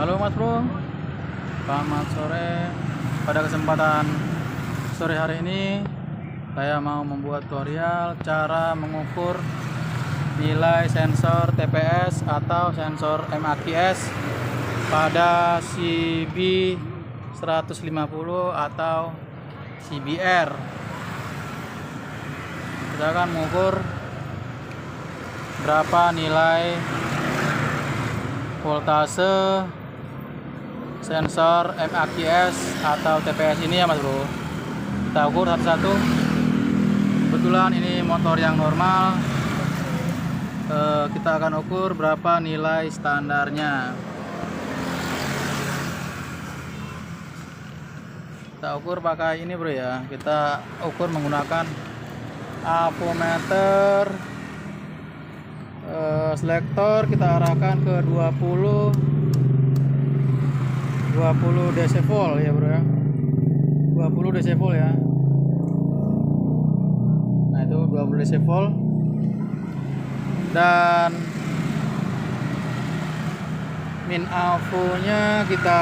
Halo Mas Bro. Selamat sore. Pada kesempatan sore hari ini Saya mau membuat tutorial Cara mengukur Nilai sensor TPS Atau sensor MAQS Pada CB 150 Atau CBR Kita akan mengukur Berapa nilai voltase sensor MAQS atau TPS ini ya mas bro? Kita ukur satu-satu. Kebetulan ini motor yang normal. Eh, kita akan ukur berapa nilai standarnya. Kita ukur pakai ini bro ya. Kita ukur menggunakan apometer eh, selektor. Kita arahkan ke 20 20 decibel ya bro ya. 20 decibel ya. Nah itu 20 decibel dan min AVO nya kita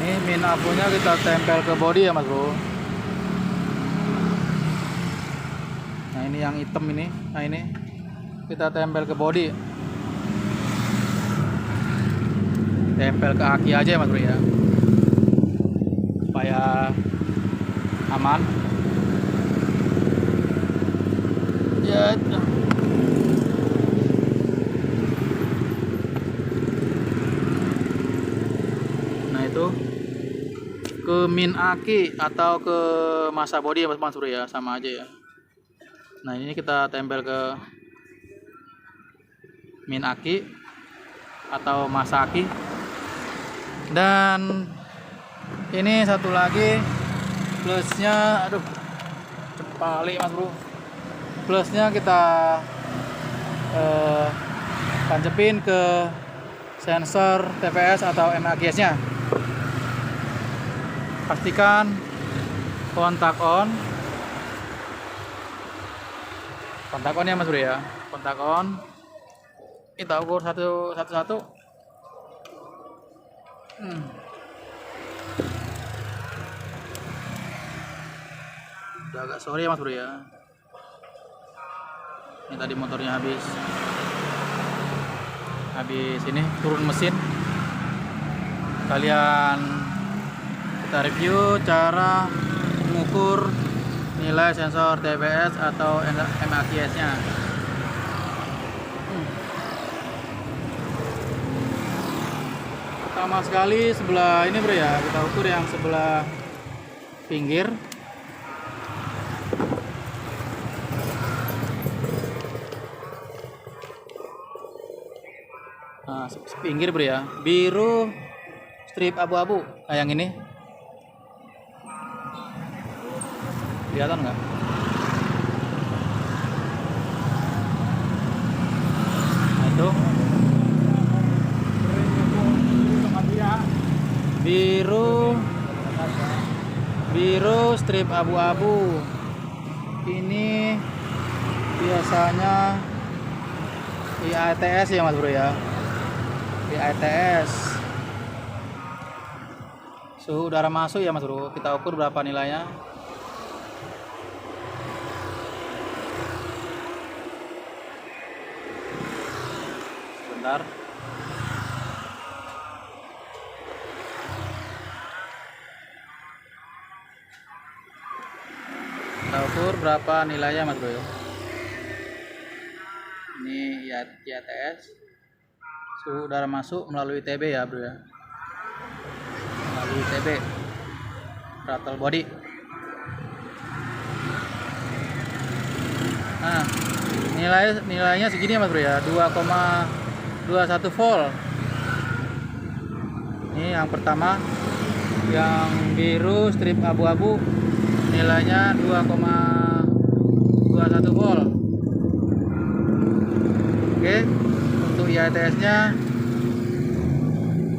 ini min AVO nya kita tempel ke body ya mas bro. Nah ini yang hitam ini. Nah ini kita tempel ke body tempel ke aki aja ya mas bro ya? Supaya aman. Ya nah itu. Ke min aki atau ke masa body ya mas mas bro ya? Sama aja ya. Nah ini kita tempel ke min aki atau masa aki dan ini satu lagi plusnya aduh cepali mas bro. Plusnya kita eh, tancepin ke sensor TPS atau MAQS nya pastikan kontak on. Kontak on ya mas bro ya. Kontak on. Kita ukur satu satu satu Hmm. Udah agak sore ya mas bro ya. Ini tadi motornya habis habis ini turun mesin. Kalian kita review cara mengukur nilai sensor TPS atau MAQS Pertama sekali sebelah ini bro ya, kita ukur yang sebelah pinggir. Nah, pinggir bro ya, biru strip abu-abu. Nah, yang ini. Kelihatan nggak? Nah, itu. biru biru strip abu-abu. Ini biasanya IATS ya mas bro ya. IATS suhu udara masuk ya mas bro. Kita ukur berapa nilainya. Sebentar ukur berapa nilainya mas bro ini ya IATS suhu udara masuk melalui TB ya bro ya? Melalui TB throttle body. Nah nilai nilainya segini ya mas bro ya? 2,21 volt. Ini yang pertama. Yang biru strip abu-abu nilainya 2,21 volt. Oke untuk IATS nya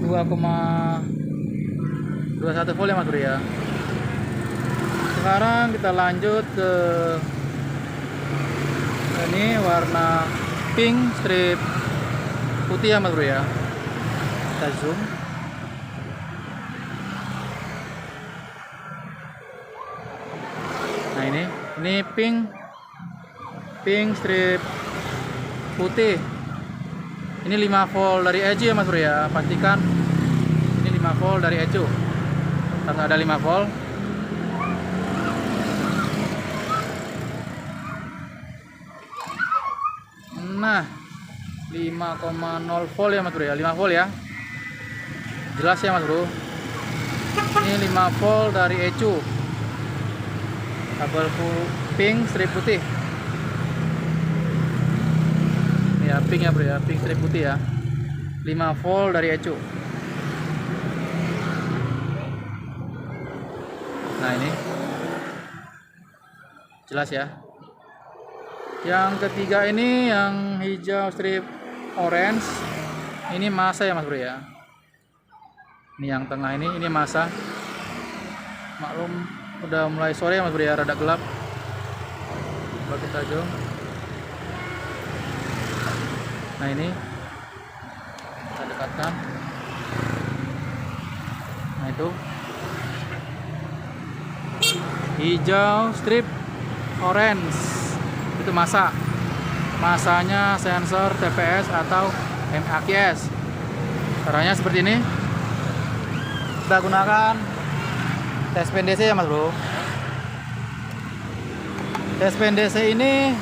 2,21 volt ya mas bro ya. Sekarang kita lanjut ke ini warna pink strip putih ya mas bro ya. Kita zoom nah ini pink. Pink strip putih. Ini 5 volt dari Eju ya mas bro ya? Pastikan. Ini 5 volt dari Eju. Harus ada 5 volt nah 5,0 volt ya mas bro ya? 5 volt ya? Jelas ya mas bro. Ini 5 volt dari Ecu kabel pink strip putih. Ya pink ya bro ya. Pink strip putih ya. 5 volt dari Ecu. Nah ini. Jelas ya. Yang ketiga ini yang hijau strip orange ini masa ya mas bro ya. Ini yang tengah ini ini masa. Maklum udah mulai sore mas bro ya rada gelap. Coba kita zoom. Nah ini kita dekatkan. Nah itu. Hijau strip orange. Itu masa. Masanya sensor TPS atau MAKS caranya seperti ini. Kita gunakan tes DC ya mas bro? Tes DC ini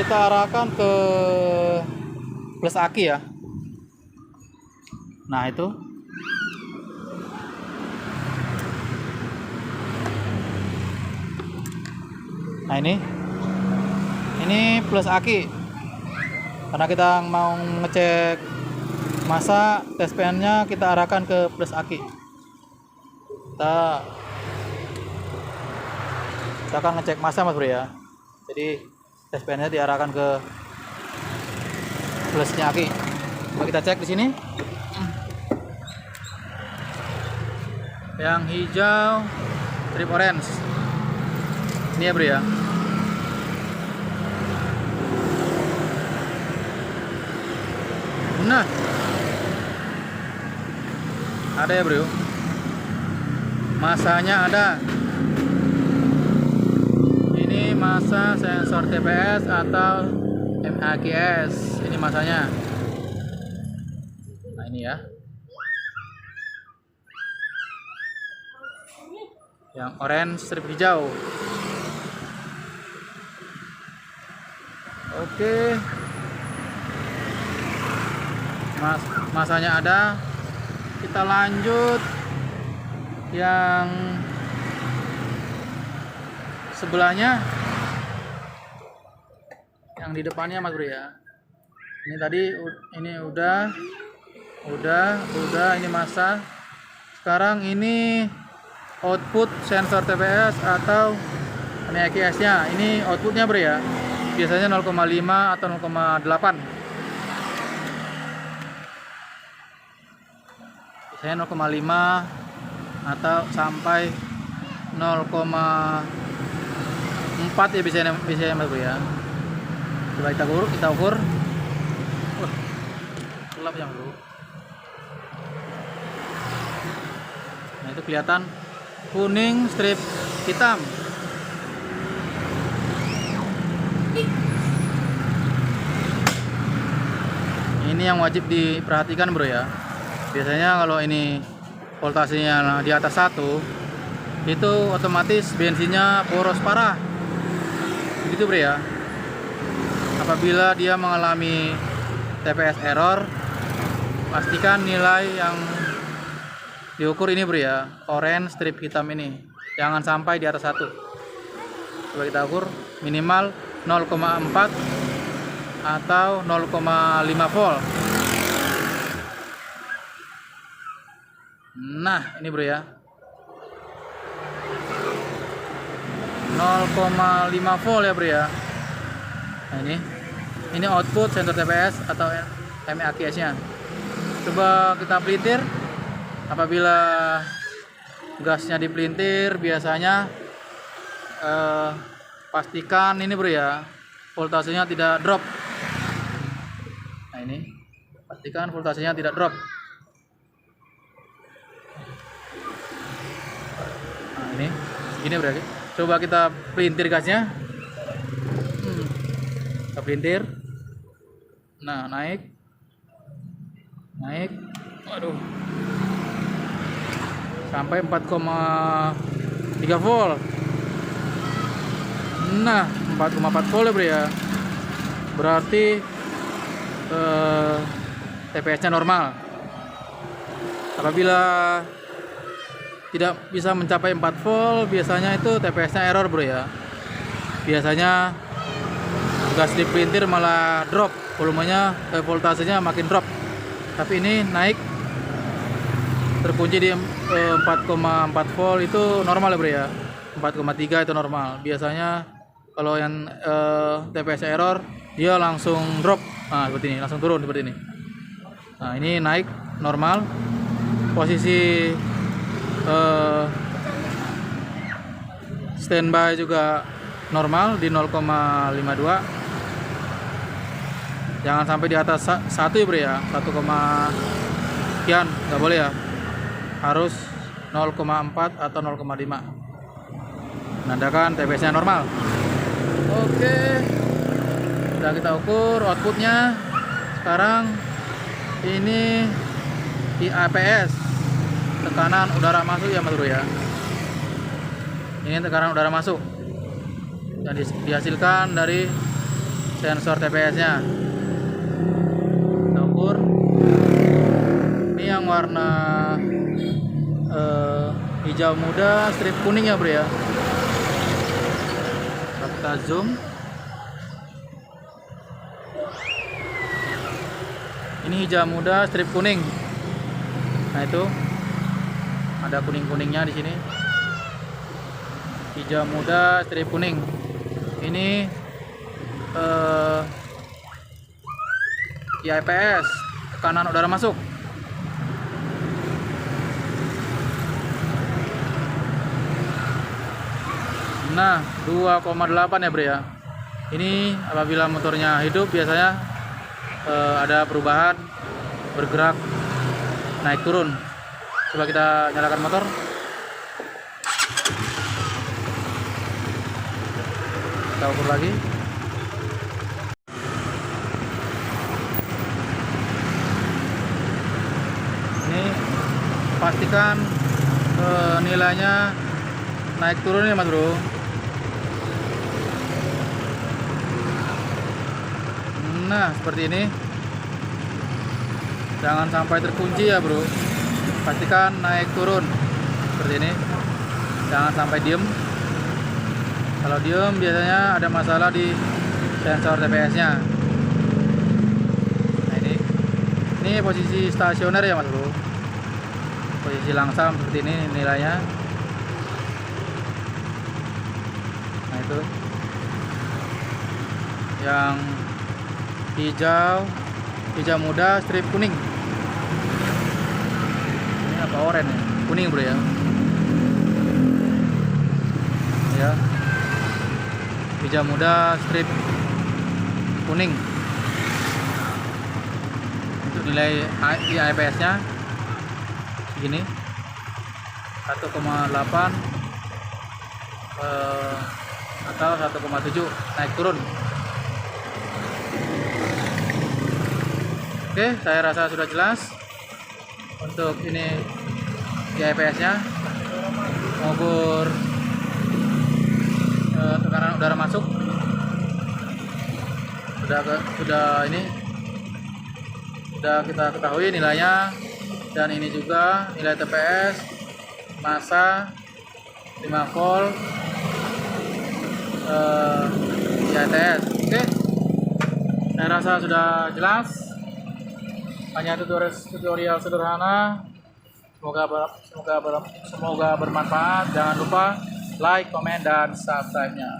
kita arahkan ke plus aki ya. Nah itu. Nah ini. Ini plus aki. Karena kita mau ngecek masa tes PN nya kita arahkan ke plus aki kita kita akan ngecek masa mas bro ya. Jadi tes PN nya diarahkan ke plusnya aki. Coba kita cek di sini. Yang hijau strip orange. Ini ya bro ya. Nah. Ada ya, Bro. Masanya ada. Ini masa sensor TPS atau MAKS. Ini masanya. Nah, ini ya. Yang orange strip hijau. Oke mas masanya ada kita lanjut yang sebelahnya yang di depannya mas bro ya. Ini tadi ini udah udah udah ini masa. Sekarang ini output sensor TPS atau NEKS nya. Ini outputnya bro ya. Biasanya 0,5 atau 0,8 saya 0,5 atau sampai 0,4 ya bisa bisa ya Mas ya. Coba kita ukur, kita ukur. Wah, gelap ya Bro. Nah, itu kelihatan kuning strip hitam. Ini yang wajib diperhatikan Bro ya biasanya kalau ini voltasenya di atas satu itu otomatis bensinnya poros parah. Begitu bre ya. Apabila dia mengalami TPS error pastikan nilai yang diukur ini bre ya orange strip hitam ini. Jangan sampai di atas satu. Coba kita ukur minimal 0,4 atau 0,5 volt Nah, ini bro ya. 0,5 volt ya bro ya. Nah ini, ini output sensor TPS atau MAKS nya. Coba kita pelintir. Apabila gasnya dipelintir, biasanya eh, pastikan ini bro ya, voltasenya tidak drop. Nah ini, pastikan voltasenya tidak drop ini. Segini berarti. Coba kita pelintir gasnya. Hmm. kita pelintir. Nah naik. Naik. Waduh. Sampai 4,3 volt. Nah 4,4 volt ya bro ya. Berarti eh, TPS nya normal. Apabila tidak bisa mencapai 4 volt biasanya itu TPS nya error bro ya. Biasanya gas di printer malah drop volumenya eh, voltasenya makin drop. Tapi ini naik terkunci di eh, 4,4 volt itu normal ya bro ya. 4,3 itu normal. Biasanya kalau yang eh, TPS error dia langsung drop. Nah seperti ini langsung turun seperti ini. Nah ini naik normal. Posisi eh, standby juga normal di 0,52 jangan sampai di atas sa- satu ya bro ya? 1, sekian nggak boleh ya? Harus 0,4 atau 0,5 menandakan TPS nya normal. Oke. Sudah kita ukur outputnya. Sekarang ini di APS tekanan udara masuk ya bro ya. Ini tekanan udara masuk. Yang di- dihasilkan dari sensor TPS nya kita ini yang warna eh, hijau muda strip kuning ya bro ya. Kita zoom. Ini hijau muda strip kuning. Nah itu ada kuning kuningnya di sini hijau muda strip kuning ini eh, IPS tekanan udara masuk Nah, 2,8 ya, Bre ya. Ini apabila motornya hidup biasanya eh, ada perubahan bergerak naik turun. Coba kita nyalakan motor. Kita ukur lagi. Ini pastikan eh, nilainya naik turun ya mas bro nah seperti ini jangan sampai terkunci ya bro pastikan naik turun. Seperti ini. Jangan sampai diem. Kalau diem biasanya ada masalah di sensor TPS nya nah ini. Ini posisi stasioner ya mas bro? Posisi langsam seperti ini nilainya. Nah itu. Yang hijau hijau muda strip kuning apa oranye ya? kuning bro ya? Ya. Hijau muda strip. Kuning. Untuk nilai IPS nya segini. 1,8 eh, atau 1,7 naik turun. Oke, saya rasa sudah jelas. Untuk ini IPS nya mengukur eh, tekanan udara masuk. Sudah ke- sudah ini sudah kita ketahui nilainya. Dan ini juga nilai TPS massa 5 volt eh, IATS oke. Saya rasa sudah jelas. Hanya tutorial, tutorial sederhana semoga ber, semoga ber, semoga bermanfaat. Jangan lupa like, komen dan subscribe nya